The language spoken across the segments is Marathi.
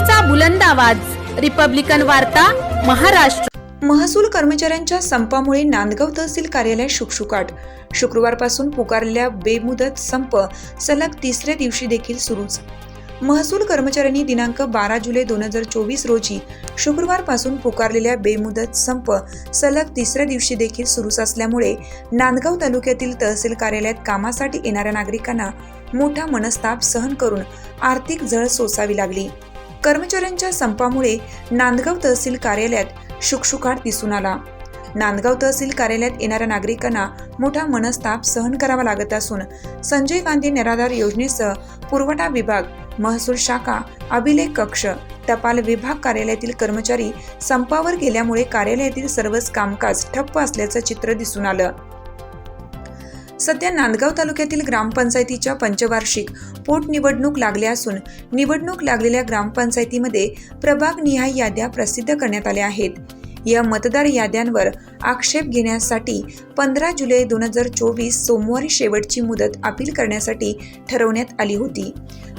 लोकशाहीचा बुलंद आवाज. रिपब्लिकन वार्ता महाराष्ट्र. महसूल कर्मचाऱ्यांच्या संपामुळे नांदगाव तहसील कार्यालय शुकशुकाट. शुक्रवारपासून पुकारलेल्या बेमुदत संप सलग तिसऱ्या दिवशी देखील सुरूच. महसूल कर्मचाऱ्यांनी दिनांक बारा जुलै दोन हजार चोवीस रोजी शुक्रवारपासून पुकारलेल्या बेमुदत संप सलग तिसऱ्या दिवशी देखील सुरूच असल्यामुळे नांदगाव तालुक्यातील तहसील कार्यालयात कामासाठी येणाऱ्या नागरिकांना मोठा मनस्ताप सहन करून आर्थिक झळ सोसावी लागली. कर्मचाऱ्यांच्या संपामुळे नांदगाव तहसील कार्यालयात शुकशुकाट दिसून आला. नांदगाव तहसील कार्यालयात येणाऱ्या नागरिकांना मोठा मनस्ताप सहन करावा लागत असून संजय गांधी निराधार योजनेसह पुरवठा विभाग महसूल शाखा अभिलेख कक्ष टपाल विभाग कार्यालयातील कर्मचारी संपावर गेल्यामुळे कार्यालयातील सर्वच कामकाज ठप्प असल्याचं चित्र दिसून आलं. सध्या नांदगाव तालुक्यातील ग्रामपंचायतीच्या पंचवार्षिक पोटनिवडणूक लागल्या असून निवडणूक लागलेल्या ग्रामपंचायतीमध्ये प्रभागनिहाय याद्या प्रसिद्ध करण्यात आल्या आहेत. या मतदार याद्यांवर आक्षेप घेण्यासाठी पंधरा जुलै दोन हजार चोवीस सोमवारी शेवटची मुदत अपील करण्यासाठी ठरवण्यात आली होती.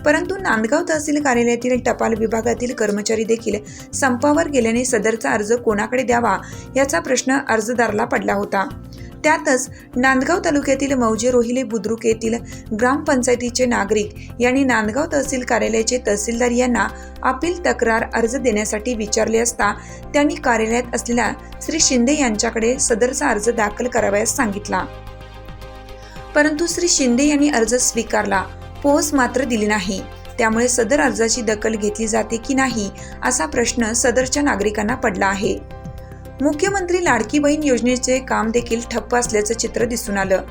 परंतु नांदगाव तहसील कार्यालयातील टपाल विभागातील कर्मचारी देखील संपावर गेल्याने सदरचा अर्ज कोणाकडे द्यावा याचा प्रश्न अर्जदाराला पडला होता. त्यातच नांदगाव तालुक्यातील मौजे रोहिले बुद्रुक येथील ग्रामपंचायतीचे नागरिक यांनी नांदगाव तहसील कार्यालयाचे तहसीलदार यांना अपील तक्रार अर्ज देण्यासाठी विचारले असता त्यांनी कार्यालयात असलेल्या श्री शिंदे यांच्याकडे सदरचा अर्ज दाखल करावयास सांगितला. परंतु श्री शिंदे यांनी अर्ज स्वीकारला. पोहोच मात्र दिली नाही. त्यामुळे सदर अर्जाची दखल घेतली जाते की नाही असा प्रश्न सदरच्या नागरिकांना पडला आहे. मुख्यमंत्री लाडकी बहीण योजनेचे काम देखील ठप्प असल्याचं चित्र दिसून आलं.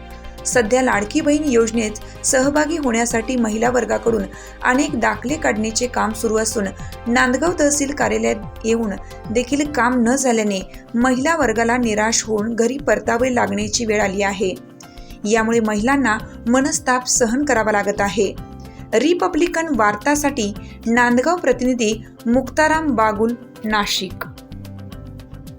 सध्या लाडकी बहीण योजनेत सहभागी होण्यासाठी महिला वर्गाकडून अनेक दाखले काढण्याचे काम सुरू असून नांदगाव तहसील कार्यालयात येऊन देखील काम न झाल्याने महिला वर्गाला निराश होऊन घरी परतावे लागण्याची वेळ आली आहे. यामुळे महिलांना मनस्ताप सहन करावा लागत आहे. रिपब्लिकन वार्तासाठी नांदगाव प्रतिनिधी मुक्ताराम बागुल नाशिक.